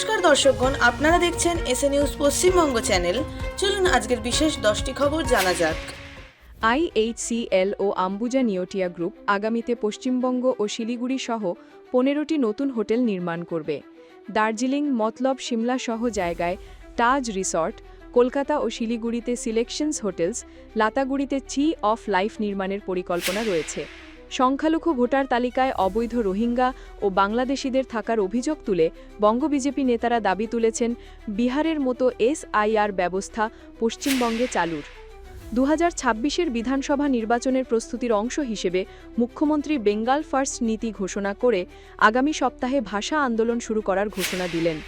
নমস্কার দর্শকগণ, আপনারা দেখছেন এসএ নিউজ পশ্চিমবঙ্গ চ্যানেল। চলুন আজকের বিশেষ দশটি খবর জানা যাক। আইএইচসিএল ও আম্বুজা নিওটিয়া গ্রুপ আগামীতে পশ্চিমবঙ্গ ও শিলিগুড়ি সহ পনেরোটি নতুন হোটেল নির্মাণ করবে। দার্জিলিং, মতলব, সিমলা সহ জায়গায় তাজ রিসর্ট, কলকাতা ও শিলিগুড়িতে সিলেকশনস হোটেলস, লাতাগুড়িতে চি অফ লাইফ নির্মাণের পরিকল্পনা রয়েছে। সংখ্যালঘু ভোটার তালিকায় অবৈধ রোহিঙ্গা ও বাংলাদেশিদের থাকার অভিযোগ তুলে বঙ্গ বিজেপি নেতারা দাবি তুলেছেন, বিহারের মতো এসআইআর ব্যবস্থা পশ্চিমবঙ্গে চালুর। দু হাজার ছাব্বিশের বিধানসভা নির্বাচনের প্রস্তুতির অংশ হিসেবে মুখ্যমন্ত্রী বেঙ্গাল ফার্স্ট নীতি ঘোষণা করে আগামী সপ্তাহে ভাষা আন্দোলন শুরু করার ঘোষণা দিলেন।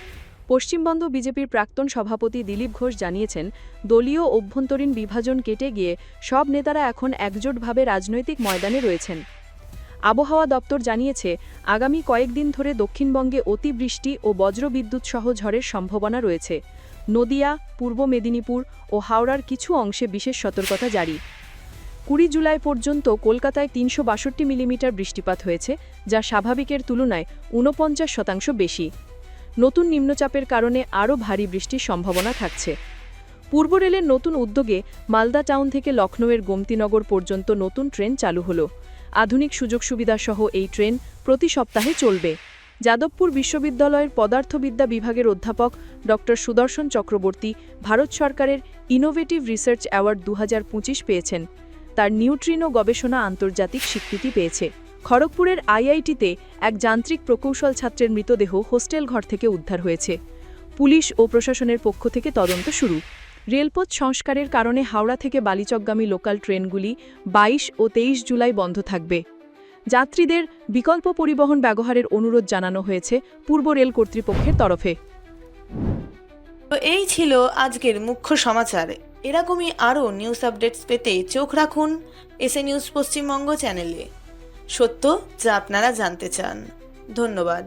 পশ্চিমবঙ্গ বিজেপির প্রাক্তন সভাপতি দিলীপ ঘোষ জানিয়েছেন, দলীয় অভ্যন্তরীণ বিভাজন কেটে গিয়ে সব নেতারা এখন একজোটভাবে রাজনৈতিক ময়দানে রয়েছেন। আবহাওয়া দপ্তর জানিয়েছে, আগামী কয়েকদিন ধরে দক্ষিণবঙ্গে অতিবৃষ্টি ও বজ্রবিদ্যুৎ সহ ঝড়ের সম্ভাবনা রয়েছে। নদিয়া, পূর্ব মেদিনীপুর ও হাওড়ার কিছু অংশে বিশেষ সতর্কতা জারি। কুড়ি জুলাই পর্যন্ত কলকাতায় তিনশো বাষট্টি মিলিমিটার বৃষ্টিপাত হয়েছে, যা স্বাভাবিকের তুলনায় ঊনপঞ্চাশ শতাংশ বেশি। নতুন নিম্নচাপের কারণে আরও ভারী বৃষ্টির সম্ভাবনা থাকছে। পূর্ব রেলের নতুন উদ্যোগে মালদা টাউন থেকে লখনৌয়ের গোমতীনগর পর্যন্ত নতুন ট্রেন চালু হলো। আধুনিক সুযোগ সুবিধাসহ এই ট্রেন প্রতি সপ্তাহে চলবে। যাদবপুর বিশ্ববিদ্যালয়ের পদার্থবিদ্যা বিভাগের অধ্যাপক ড সুদর্শন চক্রবর্তী ভারত সরকারের ইনোভেটিভ রিসার্চ অ্যাওয়ার্ড দু হাজার পঁচিশ পেয়েছেন। তার নিউট্রিনো গবেষণা আন্তর্জাতিক স্বীকৃতি পেয়েছে। খড়গপুরের আইআইটিতে এক যান্ত্রিক প্রকৌশল ছাত্রের মৃতদেহ হোস্টেল ঘর থেকে উদ্ধার হয়েছে। পুলিশ ও প্রশাসনের পক্ষ থেকে তদন্ত শুরু। রেলপথ সংস্কারের কারণে হাওড়া থেকে বালিচকগামী লোকাল ট্রেনগুলি বাইশ ও তেইশ জুলাই বন্ধ থাকবে। যাত্রীদের বিকল্প পরিবহন ব্যবহারের অনুরোধ জানানো হয়েছে পূর্ব রেল কর্তৃপক্ষের তরফে। তো এই ছিল আজকের মুখ্য সমাচার। এরকমই আরও নিউজ আপডেটস পেতে চোখ রাখুন এসএ নিউজ পশ্চিমবঙ্গ চ্যানেলে। সত্য যা আপনারা জানতে চান। ধন্যবাদ।